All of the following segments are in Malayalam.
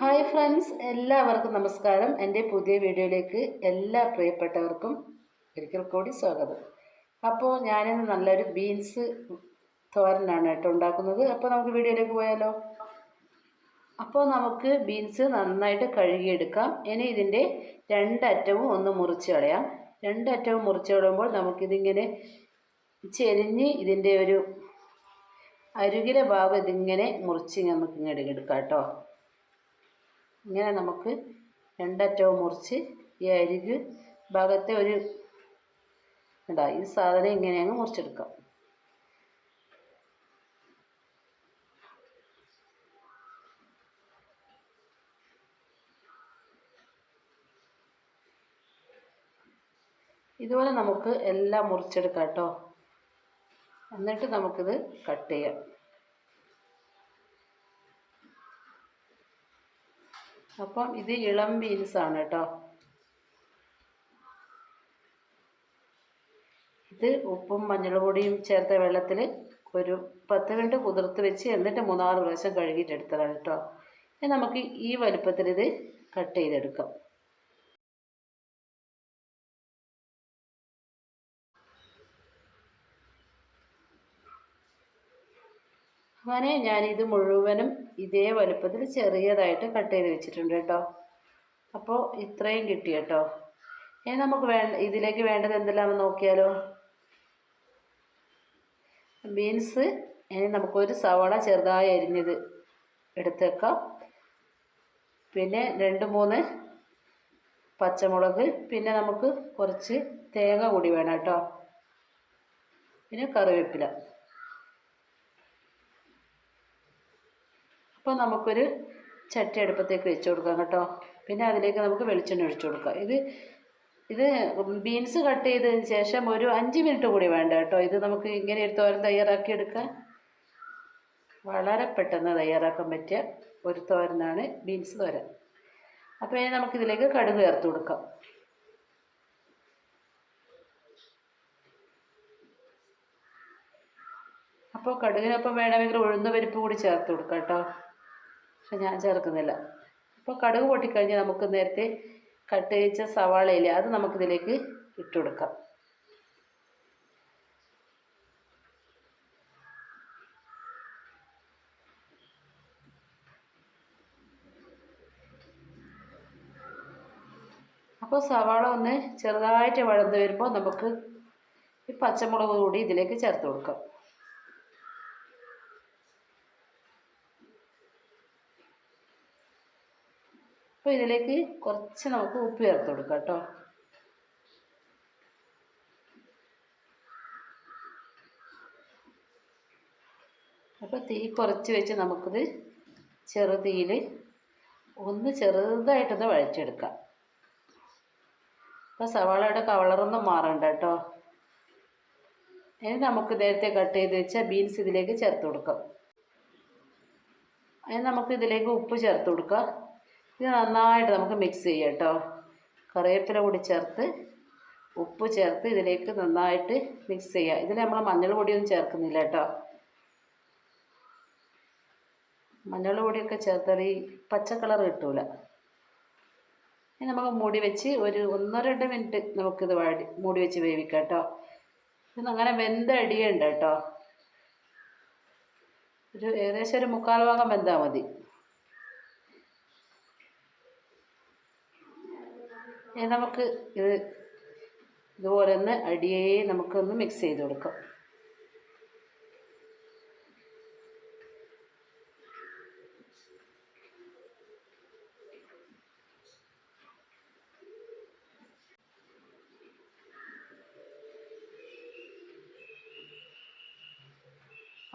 ഹായ് ഫ്രണ്ട്സ് എല്ലാവർക്കും നമസ്കാരം. എന്റെ പുതിയ വീഡിയോയിലേക്ക് എല്ലാ പ്രിയപ്പെട്ടവർക്കും ഒരിക്കൽ കൂടി സ്വാഗതം. അപ്പോൾ ഞാനിന്ന് നല്ലൊരു ബീൻസ് തോരനാണ് കേട്ടോ ഉണ്ടാക്കുന്നത്. അപ്പോൾ നമുക്ക് വീഡിയോയിലേക്ക് പോയാലോ? അപ്പോൾ നമുക്ക് ബീൻസ് നന്നായിട്ട് കഴുകിയെടുക്കാം. ഇനി ഇതിന്റെ രണ്ടറ്റവും ഒന്ന് മുറിച്ച് കളയാം. രണ്ടറ്റവും മുറിച്ച് കളയുമ്പോൾ നമുക്കിതിങ്ങനെ ചെരിഞ്ഞ് ഇതിന്റെ ഒരു അരുകിലെ ഭാഗം ഇതിങ്ങനെ മുറിച്ച് നമുക്ക് ഇങ്ങോട്ട് എടുക്കാം കേട്ടോ. ഇങ്ങനെ നമുക്ക് രണ്ടറ്റവും മുറിച്ച് ഈ അരിക് ഭാഗത്തെ ഒരു ഇതാ ഈ സാധനം ഇങ്ങനെ അങ്ങ് മുറിച്ചെടുക്കാം. ഇതുപോലെ നമുക്ക് എല്ലാം മുറിച്ചെടുക്കാം കേട്ടോ. എന്നിട്ട് നമുക്കിത് കട്ട് ചെയ്യാം. അപ്പം ഇത് ഇളം ബീൻസ് ആണ് കേട്ടോ ഇത് ഉപ്പും മഞ്ഞൾപൊടിയും ചേർത്ത വെള്ളത്തിൽ ഒരു പത്ത് മിനിറ്റ് കുതിർത്ത് വെച്ച് എന്നിട്ട് മൂന്നാൽ പ്രാവശ്യം കഴുകിയിട്ട് എടുത്തതാണ് കേട്ടോ ഇനി നമുക്ക് ഈ വലുപ്പത്തിൽ ഇത് കട്ട് ചെയ്തെടുക്കാം. അങ്ങനെ ഇത് മുഴുവനും ഇതേ വലുപ്പത്തിൽ ചെറിയതായിട്ട് കട്ട് ചെയ്ത് വെച്ചിട്ടുണ്ട് കേട്ടോ. അപ്പോൾ ഇത്രയും കിട്ടി കേട്ടോ. ഇനി നമുക്ക് വേണ്ട ഇതിലേക്ക് വേണ്ടത് എന്തെല്ലാമെന്ന് നോക്കിയാലോ? ബീൻസ് ഇനി നമുക്കൊരു സവാള ചെറുതായി അരിഞ്ഞത് എടുത്ത് വെക്കാം പിന്നെ രണ്ട് മൂന്ന് പച്ചമുളക് പിന്നെ നമുക്ക് കുറച്ച് തേങ്ങ കൂടി വേണം കേട്ടോ. പിന്നെ കറിവേപ്പില. അപ്പോൾ നമുക്കൊരു ചട്ടി അടുപ്പത്തേക്ക് വെച്ച് കൊടുക്കാം കേട്ടോ. പിന്നെ അതിലേക്ക് നമുക്ക് വെളിച്ചെണ്ണ ഒഴിച്ചു കൊടുക്കാം. ഇത് ഇത് ബീൻസ് കട്ട് ചെയ്തതിന് ശേഷം ഒരു അഞ്ച് മിനിറ്റ് കൂടി വേണ്ട കേട്ടോ. ഇത് നമുക്ക് ഇങ്ങനെ ഒരു തോരൻ തയ്യാറാക്കി എടുക്കാൻ വളരെ പെട്ടെന്ന് തയ്യാറാക്കാൻ പറ്റിയ ഒരു തോരനാണ് ബീൻസ് തോരൻ. അപ്പോൾ ഇനി നമുക്കിതിലേക്ക് കടുക് ചേർത്ത് കൊടുക്കാം. അപ്പോൾ കടുകിനൊപ്പം വേണമെങ്കിൽ ഉഴുന്ന പരിപ്പ് കൂടി ചേർത്ത് കൊടുക്കാം കേട്ടോ. പക്ഷെ ഞാൻ ചേർക്കുന്നില്ല. അപ്പോൾ കടുക് പൊട്ടിക്കഴിഞ്ഞ് നമുക്ക് നേരത്തെ കട്ട് ചെയ്ച്ച സവാളയില്ലേ അത് നമുക്കിതിലേക്ക് ഇട്ട് കൊടുക്കാം. അപ്പോൾ സവാള ഒന്ന് ചെറുതായിട്ട് വഴന്ന് വരുമ്പോൾ നമുക്ക് ഈ പച്ചമുളക് കൂടി ഇതിലേക്ക് ചേർത്ത് കൊടുക്കാം. അപ്പോൾ ഇതിലേക്ക് കുറച്ച് നമുക്ക് ഉപ്പ് ചേർത്ത് കൊടുക്കാം കേട്ടോ. അപ്പോൾ തീ കുറച്ച് വെച്ച് നമുക്കിത് ചെറുതീയിൽ ഒന്ന് ചെറുതായിട്ടൊന്ന് വഴച്ചെടുക്കാം അപ്പോൾ സവാളയുടെ കളറൊന്നും മാറണ്ട കേട്ടോ. ഇനി നമുക്ക് നേരത്തെ കട്ട് ചെയ്ത് വെച്ച ബീൻസ് ഇതിലേക്ക് ചേർത്ത് കൊടുക്കാം. അതിന് നമുക്ക് ഇതിലേക്ക് ഉപ്പ് ചേർത്ത് കൊടുക്കാം. ഇത് നന്നായിട്ട് നമുക്ക് മിക്സ് ചെയ്യാം കേട്ടോ. കറിവേപ്പില കൂടി ചേർത്ത് ഉപ്പ് ചേർത്ത് ഇതിലേക്ക് നന്നായിട്ട് മിക്സ് ചെയ്യുക ഇതിൽ നമ്മൾ മഞ്ഞൾ പൊടിയൊന്നും ചേർക്കുന്നില്ല കേട്ടോ. മഞ്ഞൾ പൊടിയൊക്കെ ചേർത്താൽ ഈ പച്ച കളർ കിട്ടൂല. ഇനി നമുക്ക് മൂടി വെച്ച് ഒരു ഒന്നോ രണ്ട് മിനിറ്റ് നമുക്കിത് വാടി മൂടി വെച്ച് വേവിക്കാം കേട്ടോ. ഇത് അങ്ങനെ വെന്ത അടിയുണ്ട് കേട്ടോ. ഒരു ഏകദേശം ഒരു മുക്കാൽ ഭാഗം വെന്താൽ മതി. നമുക്ക് ഇത് ഇതുപോലെ ഒന്ന് അടിയേ നമുക്കൊന്ന് മിക്സ് ചെയ്ത് കൊടുക്കാം.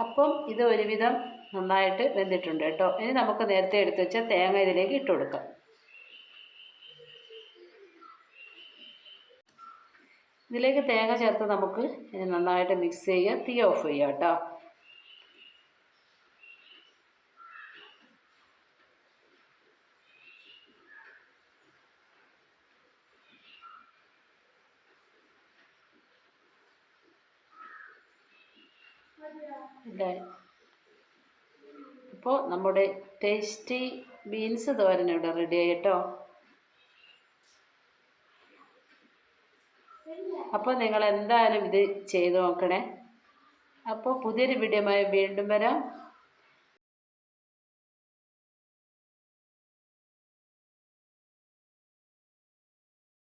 അപ്പം ഇത് ഒരുവിധം നന്നായിട്ട് വെന്തിട്ടുണ്ട് കേട്ടോ. ഇനി നമുക്ക് നേരത്തെ എടുത്തു വെച്ച തേങ്ങ ഇതിലേക്ക് ഇട്ട് കൊടുക്കാം. ഇതിലേക്ക് തേങ്ങ ചേർത്ത് നമുക്ക് നന്നായിട്ട് മിക്സ് ചെയ്യുക. തീ ഓഫ് ചെയ്യുക കേട്ടോ. ഇപ്പോൾ നമ്മുടെ ടേസ്റ്റി ബീൻസ് തോരൻ ഇവിടെ റെഡി ആയി അപ്പോൾ നിങ്ങൾ എന്തായാലും ഇത് ചെയ്ത് നോക്കണേ. അപ്പോൾ പുതിയൊരു വീഡിയോ വീണ്ടും വരാം.